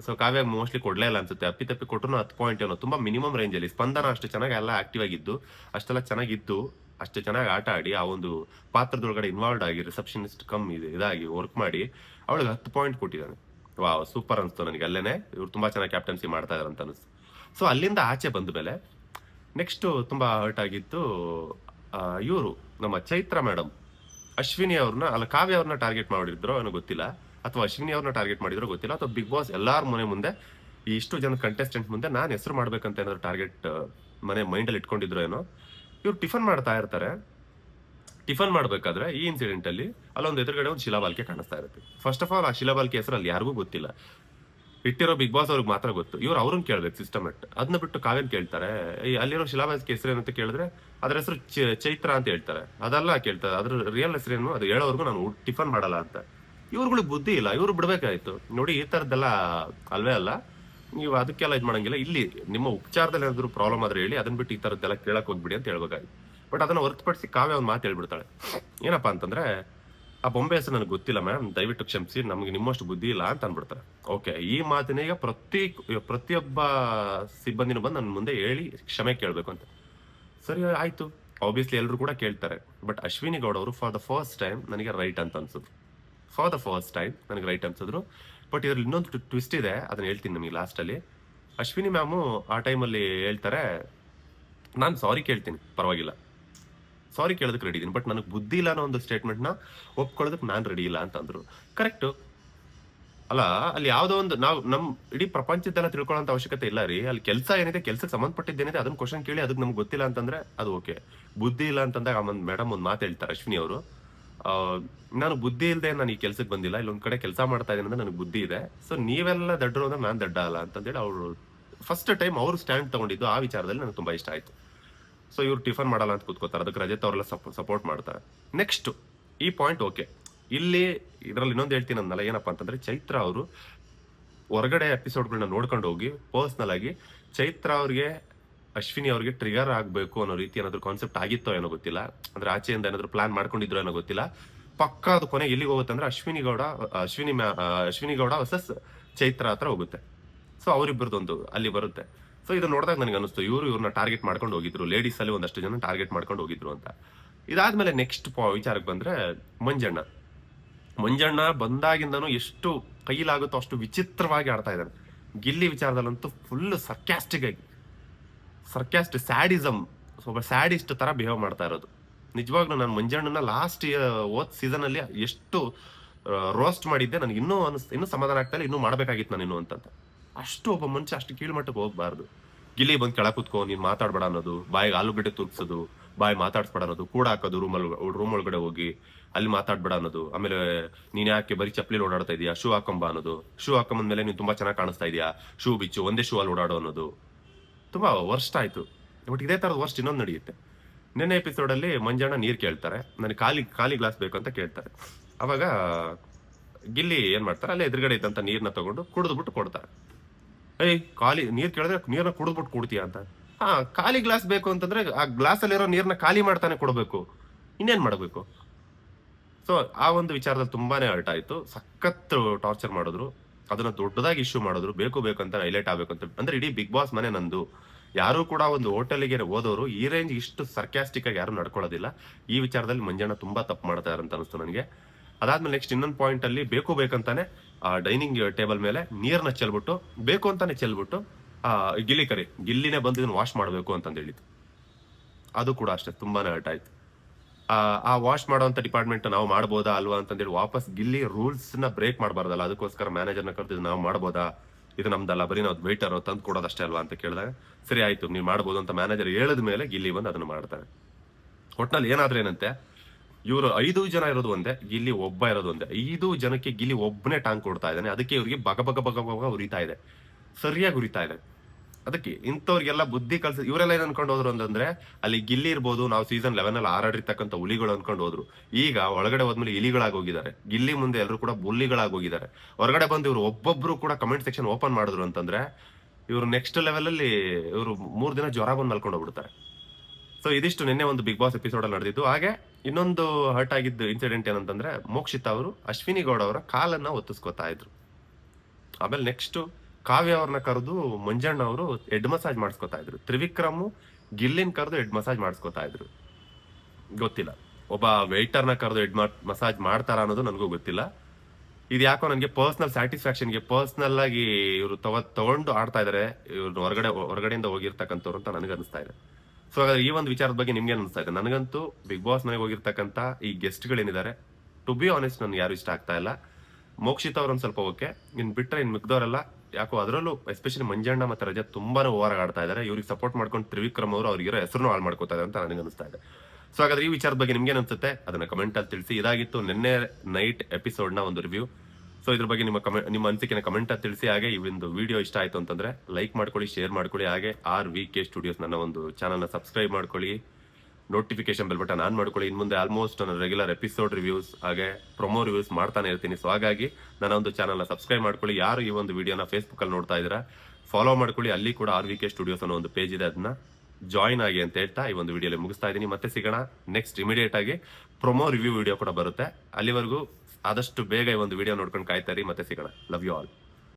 ಸೊ ಕಾವ್ಯ ಮೋಸ್ಟ್ಲಿ ಕೊಡ್ಲೇ ಇಲ್ಲ ಅನ್ಸುತ್ತೆ. ಅಪ್ಪಿ ತಪ್ಪಿ ಕೊಟ್ಟರು ಹತ್ತು ಪಾಯಿಂಟ್ ಏನೋ, ತುಂಬಾ ಮಿನಿಮಮ್ ರೇಂಜ್ ಅಲ್ಲಿ. ಸ್ಪಂದನ ಅಷ್ಟು ಚೆನ್ನಾಗಿ ಎಲ್ಲ ಆಕ್ಟಿವ್ ಆಗಿದ್ದು, ಅಷ್ಟೆಲ್ಲ ಚೆನ್ನಾಗಿದ್ದು, ಅಷ್ಟು ಚೆನ್ನಾಗಿ ಆಟ ಆಡಿ, ಆ ಒಂದು ಪಾತ್ರದೊಳಗಡೆ ಇನ್ವಾಲ್ವ್ ಆಗಿ ರಿಸೆಪ್ಷನಿಸ್ಟ್ ಕಮ್ ಇದೆ, ಇದಾಗಿ ವರ್ಕ್ ಮಾಡಿ, ಅವಳಿಗೆ ಹತ್ತು ಪಾಯಿಂಟ್ ಕೊಟ್ಟಿದ್ದಾನೆ. ವಾವ್ ಸೂಪರ್ ಅನಿಸ್ತು ನನಗೆ, ಅಲ್ಲೇನೆ. ಇವ್ರು ತುಂಬಾ ಚೆನ್ನಾಗಿ ಕ್ಯಾಪ್ಟನ್ಸಿ ಮಾಡ್ತಾ ಇದಾರೆ ಅಂತ ಅನಿಸ್ತು. ಸೊ ಅಲ್ಲಿಂದ ಆಚೆ ಬಂದ ಮೇಲೆ ನೆಕ್ಸ್ಟ್ ತುಂಬಾ ಹರ್ಟ್ ಆಗಿದ್ದು ಇವರು ನಮ್ಮ ಚೈತ್ರ ಮೇಡಮ್ ಅಶ್ವಿನಿ ಅವ್ರನ್ನ ಅಲ್ಲ ಕಾವ್ಯ ಅವ್ರನ್ನ ಟಾರ್ಗೆಟ್ ಮಾಡಿದ್ರು ಏನೋ ಗೊತ್ತಿಲ್ಲ. ಅಥವಾ ಅಶ್ವಿನಿ ಅವ್ರನ್ನ ಟಾರ್ಗೆಟ್ ಮಾಡಿದ್ರು ಗೊತ್ತಿಲ್ಲ. ಅಥವಾ ಬಿಗ್ ಬಾಸ್ ಎಲ್ಲಾರ ಮನೆ ಮುಂದೆ ಇಷ್ಟು ಜನ ಕಂಟೆಸ್ಟೆಂಟ್ ಮುಂದೆ ನಾನು ಹೆಸರು ಮಾಡ್ಬೇಕಂತ ಏನಾದ್ರು ಟಾರ್ಗೆಟ್ ಮನೆ ಮೈಂಡಲ್ಲಿ ಇಟ್ಕೊಂಡಿದ್ರು ಏನೋ, ಇವ್ರು ಟಿಫನ್ ಮಾಡ್ತಾ ಇರ್ತಾರೆ. ಟಿಫನ್ ಮಾಡಬೇಕಾದ್ರೆ ಈ ಇನ್ಸಿಡೆಂಟ್ ಅಲ್ಲಿ ಅಲ್ಲೊಂದು ಎದುರುಗಡೆ ಒಂದು ಶಿಲಾಬಾಲ್ಕೆ ಕಾಣಿಸ್ತಾ ಇರುತ್ತೆ. ಫಸ್ಟ್ ಆಫ್ ಆಲ್ ಆ ಶಿಲಾಬಾಲ್ಕೆ ಹೆಸರು ಅಲ್ಲಿ ಯಾರಿಗೂ ಗೊತ್ತಿಲ್ಲ. ಇಟ್ಟಿರೋ ಬಿಗ್ ಬಾಸ್ ಅವ್ರಿಗೆ ಮಾತ್ರ ಗೊತ್ತು. ಇವ್ರು ಅವ್ರನ್ನ ಕೇಳ್ಬೇಕು ಅಟ್. ಅದನ್ನ ಬಿಟ್ಟು ಕಾವ್ಯನ್ ಕೇಳ್ತಾರೆ. ಈ ಅಲ್ಲಿರೋ ಶಿಲಾಬಾಲ್ಕೆ ಹೆಸರು ಏನಂತ ಕೇಳಿದ್ರೆ ಅದ್ರ ಹೆಸರು ಚೈತ್ರ ಅಂತ ಹೇಳ್ತಾರೆ. ಅದೆಲ್ಲ ಕೇಳ್ತಾರೆ. ಅದ್ರ ರಿಯಲ್ ಹೆಸರೇನು ಅದು ಹೇಳೋವರೆಗೂ ನಾನು ಟಿಫನ್ ಮಾಡಲ್ಲ ಅಂತ. ಇವ್ರುಗಳಿಗೆ ಬುದ್ಧಿ ಇಲ್ಲ. ಇವ್ರು ಬಿಡ್ಬೇಕಾಯ್ತು. ನೋಡಿ, ಈ ತರದ್ದೆಲ್ಲ ಅಲ್ವೇ ಅಲ್ಲ. ನೀವು ಅದಕ್ಕೆಲ್ಲ ಇದು ಮಾಡಂಗಿಲ್ಲ. ಇಲ್ಲಿ ನಿಮ್ಮ ಉಪಚಾರದಲ್ಲಿ ಏನಾದ್ರು ಪ್ರಾಬ್ಲಮ್ ಆದ್ರೆ ಹೇಳಿ ಅದನ್ನ ಬಿಟ್ಟು ಈ ತರದ್ದೆಲ್ಲ ಕೇಳಕ್ ಹೋಗ್ಬಿಡಿ ಅಂತ ಹೇಳ್ಬೇಕಾಗಿತ್ತು ಬಟ್ ಅದನ್ನ ಹೊರತುಪಡಿಸಿ ಕಾವ್ಯ ಒಂದು ಮಾತು ಹೇಳ್ಬಿಡ್ತಾಳೆ. ಏನಪ್ಪಾ ಅಂತಂದ್ರೆ ಆ ಬೊಂಬೆ ಹೆಸರು ನನಗೆ ಗೊತ್ತಿಲ್ಲ ಮ್ಯಾಮ್ ದಯವಿಟ್ಟು ಕ್ಷಮಿಸಿ. ನಮಗೆ ನಿಮ್ಮಷ್ಟು ಬುದ್ಧಿ ಇಲ್ಲ ಅಂತ ಅಂದ್ಬಿಡ್ತಾರೆ. ಓಕೆ ಈ ಮಾತಿನ ಈಗ ಪ್ರತಿ, ಪ್ರತಿಯೊಬ್ಬ ಸಿಬ್ಬಂದಿನೂ ಬಂದು ನನ್ನ ಮುಂದೆ ಹೇಳಿ ಕ್ಷಮೆ ಕೇಳಬೇಕು ಅಂತ. ಸರಿ, ಆಯ್ತು. ಆಬ್ವಿಯಸ್ಲಿ ಎಲ್ಲರೂ ಕೂಡ ಕೇಳ್ತಾರೆ. ಬಟ್ ಅಶ್ವಿನಿ ಗೌಡ ಅವರು ಫಾರ್ ದ ಫಸ್ಟ್ ಟೈಮ್ ನನಗೆ ರೈಟ್ ಅಂತ ಅನ್ಸಿದ್ರು. ಫಾರ್ ದ ಫಸ್ಟ್ ಟೈಮ್ ನನಗೆ ರೈಟ್ ಅನ್ಸಿದ್ರು. ಬಟ್ ಇದ್ರಲ್ಲಿ ಇನ್ನೊಂದು ಟ್ವಿಸ್ಟ್ ಇದೆ. ಅದನ್ನ ಹೇಳ್ತೀನಿ ನಿಮಗೆ ಲಾಸ್ಟಲ್ಲಿ ಅಶ್ವಿನಿ ಮ್ಯಾಮು ಆ ಟೈಮಲ್ಲಿ ಹೇಳ್ತಾರೆ, ನಾನು ಸಾರಿ ಕೇಳ್ತೀನಿ. ಪರವಾಗಿಲ್ಲ. ಸಾರಿ ಕೇಳೋದಕ್ಕೆ ರೆಡಿ ಇದ್ದೀನಿ ಬಟ್ ನನಗೆ ಬುದ್ಧಿ ಇಲ್ಲ ಅನ್ನೋ ಒಂದು ಸ್ಟೇಟ್ಮೆಂಟ್ನ ಒಪ್ಕೊಳ್ಳೋದಕ್ಕೆ ನಾನು ರೆಡಿ ಇಲ್ಲ ಅಂತ ಅಂದರು. ಕರೆಕ್ಟು ಅಲ್ಲ, ಅಲ್ಲಿ ಯಾವುದೋ ಒಂದು ನಾವು ನಮ್ಮ ಇಡೀ ಪ್ರಪಂಚದ್ದೆಲ್ಲ ತಿಳ್ಕೊಳ್ಳೋಂತ ಅವಶ್ಯಕತೆ ಇಲ್ಲ ರೀ. ಅಲ್ಲಿ ಕೆಲಸ ಏನಿದೆ, ಕೆಲಸಕ್ಕೆ ಸಂಬಂಧಪಟ್ಟಿದ್ದೇನಿದೆ, ಅದನ್ನ ಕ್ವಶನ್ ಕೇಳಿ ಅದಕ್ಕೆ ನಮ್ಗೆ ಗೊತ್ತಿಲ್ಲ ಅಂತಂದ್ರೆ ಅದು ಓಕೆ ಬುದ್ಧಿ ಇಲ್ಲ ಅಂತಂದಾಗ ಆ ಒಂದು ಮೇಡಮ್ ಒಂದು ಮಾತು ಹೇಳ್ತಾರೆ, ಅಶ್ವಿನಿ ಅವರು. ನಾನು ಬುದ್ಧಿ ಇಲ್ಲದೆ ನಾನು ಈ ಕೆಲಸಕ್ಕೆ ಬಂದಿಲ್ಲ, ಇಲ್ಲೊಂದು ಕಡೆ ಕೆಲಸ ಮಾಡ್ತಾ ಇದ್ದೀನಿ ಅಂದ್ರೆ ನನಗೆ ಬುದ್ಧಿ ಇದೆ. ಸೊ ನೀವೆಲ್ಲ ದಡ್ಡರು ಅಂದ್ರೆ ನಾನು ದಡ್ಡ ಅಲ್ಲ ಅಂತಂದೇಳಿ ಅವರು ಫಸ್ಟ್ ಟೈಮ್ ಅವರು ಸ್ಟ್ಯಾಂಡ್ ತಗೊಂಡಿದ್ದು ಆ ವಿಚಾರದಲ್ಲಿ ನನಗೆ ತುಂಬ ಇಷ್ಟ ಆಯ್ತು. ಸೊ ಇವ್ರು ಟಿಫನ್ ಮಾಡಲ್ಲ ಅಂತ ಕೂತ್ಕೋತಾರೆ. ಅದಕ್ಕೆ ರಜೆ ಅವರೆಲ್ಲ ಸಪೋರ್ಟ್ ಮಾಡ್ತಾರೆ. ನೆಕ್ಸ್ಟ್ ಈ ಪಾಯಿಂಟ್ ಓಕೆ ಇಲ್ಲಿ ಇದರಲ್ಲಿ ಇನ್ನೊಂದು ಹೇಳ್ತೀನಿ ಅಂದಲ್ಲ ಏನಪ್ಪಾ ಅಂತಂದ್ರೆ ಚೈತ್ರ ಅವರು ಹೊರಗಡೆ ಎಪಿಸೋಡ್ಗಳನ್ನ ನೋಡ್ಕೊಂಡು ಹೋಗಿ ಪರ್ಸ್ನಲ್ ಆಗಿ ಚೈತ್ರ ಅವ್ರಿಗೆ, ಅಶ್ವಿನಿ ಅವ್ರಿಗೆ ಟ್ರಿಗರ್ ಆಗಬೇಕು ಅನ್ನೋ ರೀತಿ ಏನಾದ್ರು ಕಾನ್ಸೆಪ್ಟ್ ಆಗಿತ್ತೋ ಏನೋ ಗೊತ್ತಿಲ್ಲ. ಅಂದ್ರೆ ಆಚೆಯಿಂದ ಏನಾದ್ರು ಪ್ಲಾನ್ ಮಾಡ್ಕೊಂಡಿದ್ರು ಏನೋ ಗೊತ್ತಿಲ್ಲ. ಪಕ್ಕ ಅದು ಕೊನೆ ಎಲ್ಲಿಗೆ ಹೋಗುತ್ತೆ ಅಂದ್ರೆ ಅಶ್ವಿನಿ ಗೌಡ, ಅಶ್ವಿನಿ ಅಶ್ವಿನಿ ಗೌಡ ವರ್ಸಸ್ ಚೈತ್ರ ಹತ್ರ ಹೋಗುತ್ತೆ. ಸೊ ಅವರಿಬ್ಬರದೊಂದು ಅಲ್ಲಿ ಬರುತ್ತೆ. ಸೊ ಇದು ನೋಡಿದಾಗ ನನಗೆ ಅನಿಸ್ತು ಇವರು ಇವ್ರನ್ನ ಟಾರ್ಗೆಟ್ ಮಾಡ್ಕೊಂಡು ಹೋಗಿದ್ರು ಲೇಡೀಸ್ ಅಲ್ಲಿ ಒಂದಷ್ಟು ಜನ ಟಾರ್ಗೆಟ್ ಮಾಡ್ಕೊಂಡು ಹೋಗಿದ್ರು ಅಂತ. ಇದಾದ್ಮೇಲೆ ನೆಕ್ಸ್ಟ್ ವಿಚಾರಕ್ಕೆ ಬಂದ್ರೆ ಮಂಜಣ್ಣ. ಮಂಜಣ್ಣ ಬಂದಾಗಿಂದನು ಎಷ್ಟು ಕೈಲಾಗುತ್ತೋ ಅಷ್ಟು ವಿಚಿತ್ರವಾಗಿ ಆಡ್ತಾ ಇದ್ದಾನೆ. ಗಿಲ್ಲಿ ವಿಚಾರದಲ್ಲಂತೂ ಫುಲ್ ಸರ್ಕ್ಯಾಸ್ಟಿಕ್ ಆಗಿ. ಸರ್ಕ್ಯಾಸ್ಟ್ ಸ್ಯಾಡಿಸಮ್ ಒಬ್ಬ ಸ್ಯಾಡಿಸ್ಟ್ ತರ ಬಿಹೇವ್ ಮಾಡ್ತಾ ಇರೋದು. ನಿಜವಾಗ್ಲೂ ನಾನು ಮಂಜಣ್ಣನ ಲಾಸ್ಟ್ ಓದ್ ಸೀಸನ್ ಅಲ್ಲಿ ಎಷ್ಟು ರೋಸ್ಟ್ ಮಾಡಿದ್ದೆ, ನನಗೆ ಇನ್ನೂ ಅನಿಸ್, ಇನ್ನೂ ಸಮಾಧಾನ ಆಗ್ತಾ ಇಲ್ಲ, ಇನ್ನೂ ಮಾಡ್ಬೇಕಾಗಿತ್ತು ನಾನು ಇನ್ನು ಅಂತಂತ. ಅಷ್ಟು ಒಬ್ಬ ಮನುಷ್ಯ ಅಷ್ಟು ಕೀಳ್ಮಟ್ಟಕ್ಕೆ ಹೋಗ್ಬಾರ್ದು. ಗಿಲ್ಲಿ ಬಂದು ಕೆಳ ಕುತ್ಕೋ ನೀನ್ ಮಾತಾಡ್ಬೇಡ ಅನ್ನೋದು, ಬಾಯಿಗೆ ಆಲೂಗಡ್ಡೆ ತುರ್ಕ್ಸೋದು ಬಾಯಿ ಮಾತಾಡ್ಸ್ಬೇಡ ಅನ್ನೋದು, ಕೂಡ ಹಾಕೋದು ರೂಮ್ ರೂಮ್ ಒಳಗಡೆ ಹೋಗಿ ಅಲ್ಲಿ ಮಾತಾಡ್ಬೇಡ ಅನ್ನೋದು, ಆಮೇಲೆ ನೀನ್ ಯಾಕೆ ಬರೀ ಚಪ್ಪಲಿ ಓಡಾಡ್ತಾ ಇದೀಯಾ? ಶೂ ಹಾಕೊಂಬ ಅನ್ನೋದು. ಶೂ ಹಾಕೊಂಬಂದ್ಮೇಲೆ ನೀನ್ ತುಂಬಾ ಚೆನ್ನಾಗಿ ಕಾಣಿಸ್ತಾ ಇದೀಯಾ? ಶೂ ಬಿಚ್ಚು, ಒಂದೇ ಶೂ ಅಲ್ಲಿ ಓಡಾಡೋ ಅನ್ನೋದು. ತುಂಬಾ ವರ್ಸ್ಟ್ ಆಯ್ತು. ಬಟ್ ಇದೇ ತರದ ವರ್ಸ್ಟ್ ಇನ್ನೊಂದು ನಡೆಯುತ್ತೆ. ನಿನ್ನೆ ಎಪಿಸೋಡ್ ಅಲ್ಲಿ ಮಂಜಣ್ಣ ನೀರ್ ಕೇಳ್ತಾರೆ. ನನಗೆ ಖಾಲಿ ಖಾಲಿ ಗ್ಲಾಸ್ ಬೇಕು ಅಂತ ಕೇಳ್ತಾರೆ. ಅವಾಗ ಗಿಲ್ಲಿ ಏನ್ ಮಾಡ್ತಾರೆ? ಅಲ್ಲೇ ಎದುರುಗಡೆ ಇದ್ದಂತ ನೀರ್ನ ತಗೊಂಡು ಕುಡಿದ್ಬಿಟ್ಟು ಕೊಡ್ತಾರೆ. ಏಯ್, ಖಾಲಿ ನೀರ್ ಕೇಳಿದ್ರೆ ನೀರ್ನ ಕುಡಿದ್ಬಿಟ್ಟು ಕೊಡ್ತೀಯ ಅಂತ. ಹಾ, ಖಾಲಿ ಗ್ಲಾಸ್ ಬೇಕು ಅಂತಂದ್ರೆ ಆ ಗ್ಲಾಸಲ್ಲಿರೋ ನೀರನ್ನ ನೀರ್ನ ಖಾಲಿ ಮಾಡ್ತಾನೆ ಕೊಡಬೇಕು. ಇನ್ನೇನ್ ಮಾಡಬೇಕು? ಸೊ ಆ ಒಂದು ವಿಚಾರದಲ್ಲಿ ತುಂಬಾನೇ ಅಲ್ಟ್ ಆಯಿತು. ಸಖತ್ ಟಾರ್ಚರ್ ಮಾಡಿದ್ರು. ಅದನ್ನ ದೊಡ್ಡದಾಗಿ ಇಶ್ಯೂ ಮಾಡಿದ್ರು. ಬೇಕು ಬೇಕು ಅಂತ ಹೈಲೈಟ್ ಆಗಬೇಕು ಅಂತ. ಅಂದ್ರೆ ಇಡೀ ಬಿಗ್ ಬಾಸ್ ಮನೆ ನಂದು. ಯಾರು ಕೂಡ ಒಂದು ಹೋಟೆಲ್ಗೆ ಹೋದವರು ಈ ರೇಂಜ್ ಇಷ್ಟು ಸರ್ಕ್ಯಾಸ್ಟಿಕ್ ಆಗಿ ಯಾರು ನಡ್ಕೊಳ್ಳೋದಿಲ್ಲ. ಈ ವಿಚಾರದಲ್ಲಿ ಮಂಜಣ್ಣ ತುಂಬಾ ತಪ್ಪು ಮಾಡ್ತಾ ಅಂತ ಅನಿಸ್ತು ನನಗೆ. ಅದಾದ್ಮೇಲೆ ನೆಕ್ಸ್ಟ್ ಇನ್ನೊಂದು ಪಾಯಿಂಟ್ ಅಲ್ಲಿ ಬೇಕು ಬೇಕಂತಾನೆ ಆ ಡೈನಿಂಗ್ ಟೇಬಲ್ ಮೇಲೆ ನೀರ್ನ ಚೆಲ್ಬಿಟ್ಟು ಬೇಕು ಅಂತಾನೆ ಚೆಲ್ಬಿಟ್ಟು ಆ ಗಿಲ್ಲಿ ಕರಿ ಗಿಲ್ಲಿನೇ ಬಂದು ಇದನ್ನ ವಾಶ್ ಮಾಡಬೇಕು ಅಂತಂದು ಹೇಳಿದ್ದು. ಅದು ಕೂಡ ಅಷ್ಟೇ ತುಂಬಾನೇ ಹರ್ಟ್ ಆಯ್ತು. ಆ, ವಾಶ್ ಮಾಡುವಂತ ಡಿಪಾರ್ಟ್ಮೆಂಟ್ ನಾವು ಮಾಡ್ಬೋದಾ ಅಲ್ವಾ ಅಂತಂದೇಳಿ ವಾಪಸ್ ಗಿಲ್ಲಿ ರೂಲ್ಸ್ನ ಬ್ರೇಕ್ ಮಾಡಬಾರ್ದಲ್ಲ ಅದಕ್ಕೋಸ್ಕರ ಮ್ಯಾನೇಜರ್ನ ಕರೆದು ನಾವು ಮಾಡ್ಬೋದಾ? ಇದು ನಮ್ದಲ್ಲ ಬರೀ ನಾವು ವೇಟರ್ ತಂದು ಕೊಡೋದಷ್ಟೇ ಅಲ್ವಾ ಅಂತ ಕೇಳಿದಾಗ ಸರಿ ಆಯ್ತು ನೀವು ಮಾಡ್ಬೋದು ಅಂತ ಮ್ಯಾನೇಜರ್ ಹೇಳಿದ ಮೇಲೆ ಗಿಲ್ಲಿ ಬಂದು ಅದನ್ನ ಮಾಡ್ತಾರೆ. ಒಟ್ನಲ್ಲಿ ಏನಾದ್ರೆ ಏನಂತೆ? ಇವರು ಐದು ಜನ ಇರೋದು ಒಂದೇ, ಗಿಲ್ಲಿ ಒಬ್ಬ ಇರೋದು ಒಂದೇ. ಐದು ಜನಕ್ಕೆ ಗಿಲ್ಲಿ ಒಬ್ಬನೇ ಟಾಂಗ್ ಕೊಡ್ತಾ ಇದ್ದಾನೆ. ಅದಕ್ಕೆ ಇವರಿಗೆ ಬಗ ಬಗ ಬಗ ಬಗ ಉರಿತಾ ಇದೆ. ಸರಿಯಾಗಿ ಉರಿತಾ ಇದೆ. ಅದಕ್ಕೆ ಇಂಥವ್ರಿಗೆಲ್ಲ ಬುದ್ಧಿ ಕಲ್ಸ ಇವರೆಲ್ಲ ಏನ್ ಅನ್ಕೊಂಡು ಹೋದ್ರು ಅಂತಂದ್ರೆ, ಅಲ್ಲಿ ಗಿಲ್ಲಿ ಇರ್ಬೋದು, ನಾವು ಸೀಸನ್ ಲೆವೆನ್ ಅಲ್ಲಿ ಆರಾಡಿರ್ತಕ್ಕಂಥ ಹುಲಿಗಳು ಅನ್ಕೊಂಡು ಹೋದ್ರು. ಈಗ ಒಳಗಡೆ ಹೋದ್ಮೇಲೆ ಇಲಿಗಳಾಗಿ ಹೋಗಿದ್ದಾರೆ. ಗಿಲ್ಲಿ ಮುಂದೆ ಎಲ್ಲರೂ ಕೂಡ ಬುಲ್ಲಿಗಳಾಗಿ ಹೋಗಿದ್ದಾರೆ. ಹೊರಗಡೆ ಬಂದು ಇವರು ಒಬ್ಬೊಬ್ರು ಕೂಡ ಕಮೆಂಟ್ ಸೆಕ್ಷನ್ ಓಪನ್ ಮಾಡಿದ್ರು ಅಂತಂದ್ರೆ, ಇವರು ನೆಕ್ಸ್ಟ್ ಲೆವೆಲ್ ಅಲ್ಲಿ ಇವರು ಮೂರ್ ದಿನ ಜ್ವರ ಬಂದು ಮಲ್ಕೊಂಡು ಹೋಗ್ಬಿಡ್ತಾರೆ. ಸೊ ಇದಿಷ್ಟು ನಿನ್ನೆ ಒಂದು ಬಿಗ್ ಬಾಸ್ ಎಪಿಸೋಡ್ ಅಲ್ಲಿ ನಡೆದಿತ್ತು ಹಾಗೆ ಇನ್ನೊಂದು ಹರ್ಟ್ ಆಗಿದ್ದು ಇನ್ಸಿಡೆಂಟ್ ಏನಂತಂದ್ರೆ ಮೋಕ್ಷಿತ್ ಅವರು ಅಶ್ವಿನಿ ಗೌಡ ಅವರ ಕಾಲನ್ನ ಒತ್ತಿಸ್ಕೊತಾ ಇದ್ರು. ಆಮೇಲೆ ನೆಕ್ಸ್ಟ್ ಕಾವ್ಯ ಅವ್ರನ್ನ ಕರೆದು ಮಂಜಣ್ಣ ಅವರು ಹೆಡ್ ಮಸಾಜ್ ಮಾಡಿಸ್ಕೊತಾ ಇದ್ರು. ತ್ರಿವಿಕ್ರಮ್, ಗಿಲ್ಲಿನ್ ಕರೆದು ಹೆಡ್ ಮಸಾಜ್ ಮಾಡಿಸ್ಕೊತಾ ಇದ್ರು. ಗೊತ್ತಿಲ್ಲ. ಒಬ್ಬ ವೆಯ್ಟರ್ನ ಕರೆದು ಹೆಡ್ ಮಸಾಜ್ ಮಾಡ್ತಾರ ಅನ್ನೋದು ನನಗೂ ಗೊತ್ತಿಲ್ಲ. ಇದು ಯಾಕೋ ನನಗೆ ಪರ್ಸನಲ್ ಸ್ಯಾಟಿಸ್ಫ್ಯಾಕ್ಷನ್ಗೆ ಪರ್ಸನಲ್ ಆಗಿ ಇವರು ತಗೋ ತಗೊಂಡು ಆಡ್ತಾ ಇದಾರೆ. ಇವ್ರು ಹೊರಗಡೆ, ಹೊರಗಡೆಯಿಂದ ಹೋಗಿರ್ತಕ್ಕಂಥವ್ರು ಅಂತ ನನಗೆ ಅನಿಸ್ತಾ ಇದೆ. ಸೊ ಹಾಗಾದ್ರೆ ಈ ಒಂದು ವಿಚಾರದ ಬಗ್ಗೆ ನಿಮ್ಗೆ ಅನಿಸ್ತಾ ಇದೆ? ನನಗಂತೂ ಬಿಗ್ ಬಾಸ್ ಮನೆಗೆ ಹೋಗಿರ್ತಕ್ಕಂಥ ಈ ಗೆಸ್ಟ್ಗಳೇನಿದ್ದಾರೆ ಟು ಬಿ ಆನೆಸ್ಟ್ ನನ್ಗೆ ಯಾರು ಇಷ್ಟ ಆಗ್ತಾ ಇಲ್ಲ. ಮೋಕ್ಷಿತ್ ಒಂದು ಸ್ವಲ್ಪ ಓಕೆ. ಇನ್ ಬಿಟ್ರೆ ಇನ್ ಮಿಗ್ದವರೆಲ್ಲ ಯಾಕೋ ಅದರಲ್ಲೂ ಎಸ್ಪೆಷಲಿ ಮಂಜಣ್ಣ ಮತ್ತೆ ರಜಾ ತುಂಬಾನೇ ಓವರ್ ಆಡ್ತಾ ಇದ್ದಾರೆ ಇವ್ರಿಗೆ ಸಪೋರ್ಟ್ ಮಾಡ್ಕೊಂಡು ತ್ರಿವಿಕ್ರಮ್ ಅವರು ಅವ್ರಿಗಿರೋ ಹೆಸರು ಹಾಳು ಮಾಡ್ಕೋತಾ ಇದೆ ಅಂತ ನನಗೆ ಅನಿಸ್ತಾ ಇದೆ. ಸೊ ಹಾಗಾದ್ರೆ ಈ ವಿಚಾರದ ಬಗ್ಗೆ ನಿಮ್ಗೆ ಅನ್ಸುತ್ತೆ? ಅದನ್ನ ಕಮೆಂಟ್ ಅಲ್ಲಿ ತಿಳಿಸಿ. ಇದಾಗಿತ್ತು ನಿನ್ನೆ ನೈಟ್ ಎಪಿಸೋಡ್ನ ಒಂದು ರಿವ್ಯೂ ಸೊ ಇದ್ರ ಬಗ್ಗೆ ನಿಮ್ಮ ಕಮೆಂಟ್ ನಿಮ್ಮ ಅನಿಸಿಕೆನ ಕಮೆಂಟ್ ತಿಳಿಸಿ. ಹಾಗೆ ಈ ಒಂದು ವಿಡಿಯೋ ಇಷ್ಟ ಆಯ್ತು ಅಂತಂದ್ರೆ ಲೈಕ್ ಮಾಡ್ಕೊಳ್ಳಿ ಶೇರ್ ಮಾಡ್ಕೊಳ್ಳಿ. ಹಾಗೆ ಆರ್ ವಿ ಕೆ ಸ್ಟುಡಿಯೋಸ್ ನನ್ನ ಒಂದು ಚಾನಲ್ನ ಸಬ್ಸ್ಕ್ರೈಬ್ ಮಾಡ್ಕೊಳ್ಳಿ. ನೋಟಿಫಿಕೇಶನ್ ಬೆಲ್ ಬಟನ್ ಆನ್ ಮಾಡ್ಕೊಳ್ಳಿ. ಇನ್ ಮುಂದೆ ಆಲ್ಮೋಸ್ಟ್ ನನ್ನ ರೆಗ್ಯುಲರ್ ಎಪಿಸೋಡ್ ರಿವ್ಯೂಸ್ ಹಾಗೆ ಪ್ರೊಮೋ ರಿವ್ಯೂಸ್ ಮಾಡ್ತಾನೆ ಇರ್ತೀನಿ. ಸೊ ಹಾಗಾಗಿ ನನ್ನ ಒಂದು ಚಾನಲ್ನ ಸಬ್ಸ್ಕ್ರೈಬ್ ಮಾಡ್ಕೊಳ್ಳಿ. ಯಾರು ಈ ಒಂದು ವಿಡಿಯೋನ ಫೇಸ್ಬುಕ್ ಅಲ್ಲಿ ನೋಡ್ತಾ ಇದ್ದೀರಾ ಫಾಲೋ ಮಾಡ್ಕೊಳ್ಳಿ. ಅಲ್ಲಿ ಕೂಡ ಆರ್ ವಿ ಕೆ ಸ್ಟುಡಿಯೋಸ್ ಅನ್ನೋ ಒಂದು ಪೇಜ್ ಇದೆ. ಅದನ್ನ ಜಾಯಿನ್ ಆಗಿ ಅಂತ ಹೇಳ್ತಾ ಈ ಒಂದು ವಿಡಿಯೋಲಿ ಮುಗಿಸ್ತಾ ಇದ್ದೀನಿ. ಮತ್ತೆ ಸಿಗೋಣ ನೆಕ್ಸ್ಟ್ ಇಮಿಡಿಯೇಟ್ ಆಗಿ. ಪ್ರೊಮೋ ರಿವ್ಯೂ ವಿಡಿಯೋ ಕೂಡ ಬರುತ್ತೆ. ಅಲ್ಲಿವರೆಗೂ ಆದಷ್ಟು ಬೇಗ ಈ ಒಂದು ವಿಡಿಯೋ ನೋಡ್ಕೊಂಡು ಕಾಯ್ತಾರಿ ಮತ್ತೆ ಸಿಗೋಣ. Love you all